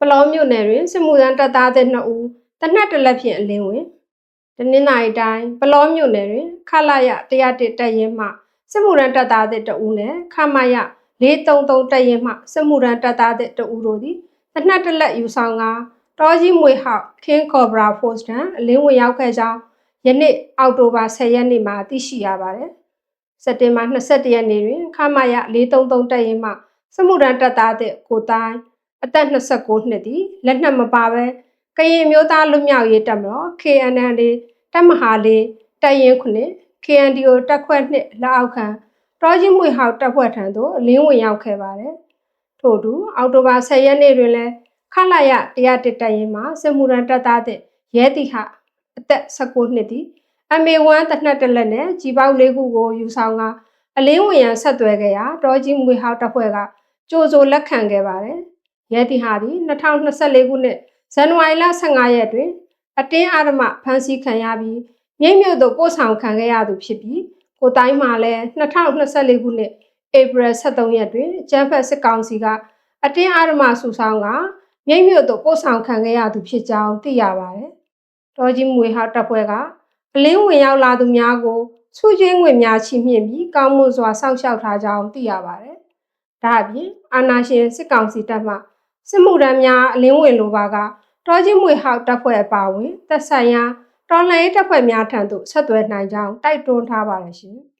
ပလောမြို့နယ်တွင်စစ်မှုထမ်းတပ်သားသစ်2ဦးတနက်တစ်လက်ဖြင့်အလင်းဝင်တနင်္လာရီတိုင်းပလောမြို့နယ်တွင်ခလာရ101တပ်ရင်းမှစစ်မှုထမ်းတပ်သားသစ်2ဦးနှင့်ခမရ433တပ်ရင်းမှစစ်မှုထမ်းတပ်သားသစ်2ဦးတို့သည်တနက်တစ်လက်ယူဆောင်ကာတောကြီးမွေဟောက်ခင်းကော်ဘရာဖော့စ်တန်အလင်းဝင်ရောက်ခဲ့ကြောင်းယနေ့အောက်တိုဘာ10ရက်နေ့မှာသိရှိရပါတယ်စက်တင်ဘာ22ရက်နေ့တွင်ခမရ433တပ်ရင်းမှစစ်မှုထမ်းတပ်သားသစ်ကိုတိုင်း အသက်29နှစ်သည်လက်နက်မပါဘဲကရင်မျိုးသားလူမျိုးရေးတပ်မတော် KNL တပ်မဟာလေးတပ်ရင်းခုနှစ် KNDO တပ်ခွဲနှစ်လက်အောက်ခံတော်ကြီးမွေဟောက်တပ်ဖွဲ့ထံသို့အလင်းဝင်ရောက်ခဲ့ပါတယ်။ထို့အတူအောက်တိုဘာ10ရက်နေ့တွင်လည်းခလာရ101တပ်ရင်းမှစစ်မှုရန်တပ်သားသည့်ရဲတိဟအသက်19နှစ်သည် MA1 တနက်တစ်လက်နဲ့ကြီးပေါက်လေးခုကိုယူဆောင်ကအလင်းဝင်ရန်ဆက်သွယ်ခဲ့ရာတော်ကြီးမွေဟောက်တပ်ဖွဲ့ကကြိုးစိုးလက်ခံခဲ့ပါတယ်။ ရဲတီဟာသည်2024ခုနှစ်ဇန်နဝါရီလ15ရက်တွင် အတင်းအဓမ္မဖမ်းဆီးခံရပြီးမြိတ်မြို့သို့ပို့ဆောင်ခံခဲ့ရသူဖြစ်ပြီးကိုတိုင်းမှာလည်း2024ခုနှစ်ဧပြီ23ရက်တွင်ကျန်းဖက်စစ်ကောင်စီကအတင်းအဓမ္မဆူဆောင်းကမြိတ်မြို့သို့ပို့ဆောင်ခံခဲ့ရသူဖြစ်ကြောင်းသိရပါတယ်။တော်ကြီးမွေဟောက်တပ်ဖွဲ့ကအလင်းဝင်ရောက်လာသူများကိုစုကျွေးငွေများချီးမြှင့်ပြီးကောင်းမွန်စွာစောင့်ရှောက်ထားကြောင်းသိရပါတယ်။ဒါအပြင်အာနာရှင်စစ်ကောင်စီတပ်မှ စစ်မှုထမ်းများအလင်းဝင်လိုပါကတောကြီးမွေဟောက်တပ်ဖွဲ့အပါအဝင်သက်ဆိုင်ရာတော်လှန်ရေးတပ်ဖွဲ့များထံသို့ဆက်သွယ်နိုင်ကြောင်းတိုက်တွန်းထားပါတယ်ရှင်။